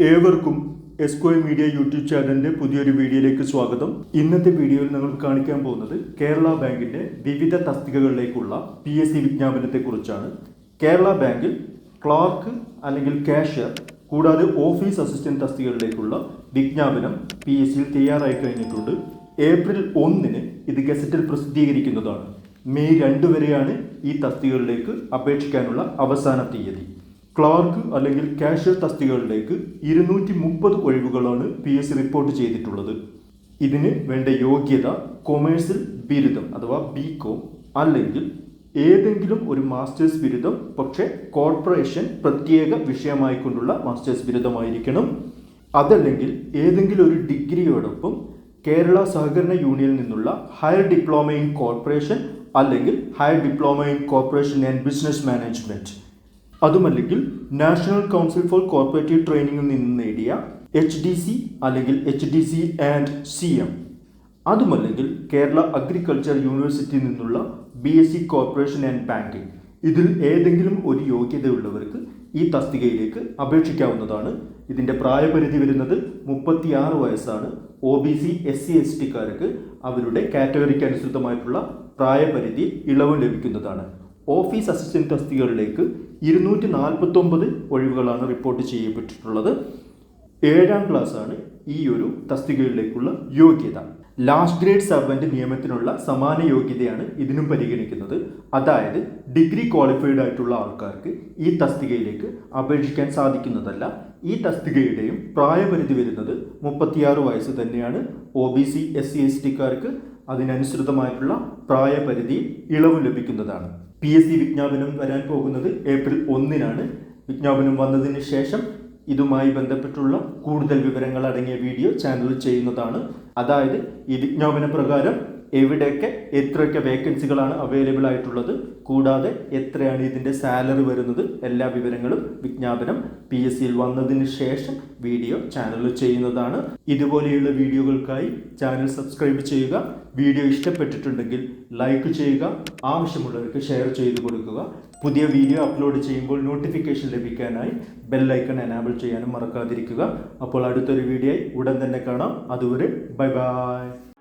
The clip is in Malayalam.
ഏവർക്കും എസ്കോയ് മീഡിയ യൂട്യൂബ് ചാനലിന്റെ പുതിയൊരു വീഡിയോയിലേക്ക് സ്വാഗതം. ഇന്നത്തെ വീഡിയോയിൽ നിങ്ങൾ കാണിക്കാൻ പോകുന്നത് കേരള ബാങ്കിന്റെ വിവിധ തസ്തികകളിലേക്കുള്ള പി എസ് സി വിജ്ഞാപനത്തെ കുറിച്ചാണ് കേരള ബാങ്കിൽ ക്ലാർക്ക് അല്ലെങ്കിൽ കാഷ്യർ കൂടാതെ ഓഫീസ് അസിസ്റ്റന്റ് തസ്തികകളിലേക്കുള്ള വിജ്ഞാപനം പി എസ് സിയിൽ തയ്യാറായി കഴിഞ്ഞിട്ടുണ്ട്. ഏപ്രിൽ ഒന്നിന് ഇത് ഗസറ്റിൽ പ്രസിദ്ധീകരിക്കുന്നതാണ്. മെയ് രണ്ട് വരെയാണ് ഈ തസ്തികകളിലേക്ക് അപേക്ഷിക്കാനുള്ള അവസാന തീയതി. ക്ലാർക്ക് അല്ലെങ്കിൽ കാഷ്യർ തസ്തികകളിലേക്ക് ഇരുന്നൂറ്റി മുപ്പത് ഒഴിവുകളാണ് പി എസ് സി റിപ്പോർട്ട് ചെയ്തിട്ടുള്ളത്. ഇതിന് വേണ്ട യോഗ്യത കൊമേഴ്സിൽ ബിരുദം അഥവാ ബി കോം അല്ലെങ്കിൽ ഏതെങ്കിലും ഒരു മാസ്റ്റേഴ്സ് ബിരുദം പക്ഷേ കോർപ്പറേഷൻ പ്രത്യേക വിഷയമായിക്കൊണ്ടുള്ള മാസ്റ്റേഴ്സ് ബിരുദമായിരിക്കണം. അതല്ലെങ്കിൽ ഏതെങ്കിലും ഒരു ഡിഗ്രിയോടൊപ്പം കേരള സഹകരണ യൂണിയനിൽ നിന്നുള്ള ഹയർ ഡിപ്ലോമ ഇൻ കോർപ്പറേഷൻ അല്ലെങ്കിൽ higher diploma in cooperation and business management. അതുമല്ലെങ്കിൽ നാഷണൽ കൗൺസിൽ ഫോർ കോർപ്പറേറ്റീവ് ട്രെയിനിങ്ങിൽ നിന്ന് നേടിയ എച്ച് ഡി സി അല്ലെങ്കിൽ H D C and C M. അതുമല്ലെങ്കിൽ കേരള അഗ്രികൾച്ചർ യൂണിവേഴ്സിറ്റിയിൽ നിന്നുള്ള B S C cooperation and banking ഇതിൽ ഏതെങ്കിലും ഒരു യോഗ്യതയുള്ളവർക്ക് ഈ തസ്തികയിലേക്ക് അപേക്ഷിക്കാവുന്നതാണ്. ഇതിന്റെ പ്രായപരിധി വരുന്നത് മുപ്പത്തിയാറ് വയസ്സാണ്. O B C S C S ടിക്കാർക്ക് അവരുടെ കാറ്റഗറിക്ക് അനുസൃതമായിട്ടുള്ള പ്രായപരിധി ഇളവ് ലഭിക്കുന്നതാണ്. ഓഫീസ് അസിസ്റ്റന്റ് തസ്തികകളിലേക്ക് ഇരുന്നൂറ്റി നാൽപ്പത്തൊമ്പത് ഒഴിവുകളാണ് റിപ്പോർട്ട് ചെയ്യപ്പെട്ടിട്ടുള്ളത്. ഏഴാം ക്ലാസ് ആണ് ഈ ഒരു തസ്തികകളിലേക്കുള്ള യോഗ്യത. ലാസ്റ്റ് ഗ്രേഡ് സർവന്റ് നിയമത്തിനുള്ള സമാന യോഗ്യതയാണ് ഇതിനും പരിഗണിക്കുന്നത്. അതായത് ഡിഗ്രി ക്വാളിഫൈഡ് ആയിട്ടുള്ള ആൾക്കാർക്ക് ഈ തസ്തികയിലേക്ക് അപേക്ഷിക്കാൻ സാധിക്കുന്നതല്ല. ഈ തസ്തികയുടെയും പ്രായപരിധി വരുന്നത് മുപ്പത്തിയാറ് വയസ്സ് തന്നെയാണ്. O B C S C S ടിക്കാർക്ക് അതിനനുസൃതമായിട്ടുള്ള പ്രായപരിധി ഇളവ് ലഭിക്കുന്നതാണ്. പി എസ് സി വിജ്ഞാപനം വരാൻ പോകുന്നത് ഏപ്രിൽ ഒന്നിനാണ്. വിജ്ഞാപനം വന്നതിന് ശേഷം ഇതുമായി ബന്ധപ്പെട്ടുള്ള കൂടുതൽ വിവരങ്ങൾ അടങ്ങിയ വീഡിയോ ചാനൽ ചെയ്യുന്നതാണ്. അതായത് ഈ വിജ്ഞാപന പ്രകാരം എവിടെയൊക്കെ എത്രയൊക്കെ വേക്കൻസികളാണ് അവൈലബിൾ ആയിട്ടുള്ളത് കൂടാതെ എത്രയാണ് ഇതിന്റെ സാലറി വരുന്നത് എല്ലാ വിവരങ്ങളും വിജ്ഞാപനം പി എസ് സിയിൽ വന്നതിന് ശേഷം വീഡിയോ ചാനലിൽ ചെയ്യുന്നതാണ്. ഇതുപോലെയുള്ള വീഡിയോകൾക്കായി ചാനൽ സബ്സ്ക്രൈബ് ചെയ്യുക. വീഡിയോ ഇഷ്ടപ്പെട്ടിട്ടുണ്ടെങ്കിൽ ലൈക്ക് ചെയ്യുക. ആവശ്യമുള്ളവർക്ക് ഷെയർ ചെയ്തു കൊടുക്കുക. പുതിയ വീഡിയോ അപ്ലോഡ് ചെയ്യുമ്പോൾ നോട്ടിഫിക്കേഷൻ ലഭിക്കാനായി ബെല്ലൈക്കൺ എനാബിൾ ചെയ്യാനും മറക്കാതിരിക്കുക. അപ്പോൾ അടുത്തൊരു വീഡിയോ ഉടൻ തന്നെ കാണാം. അതുവരെ ബൈ ബൈ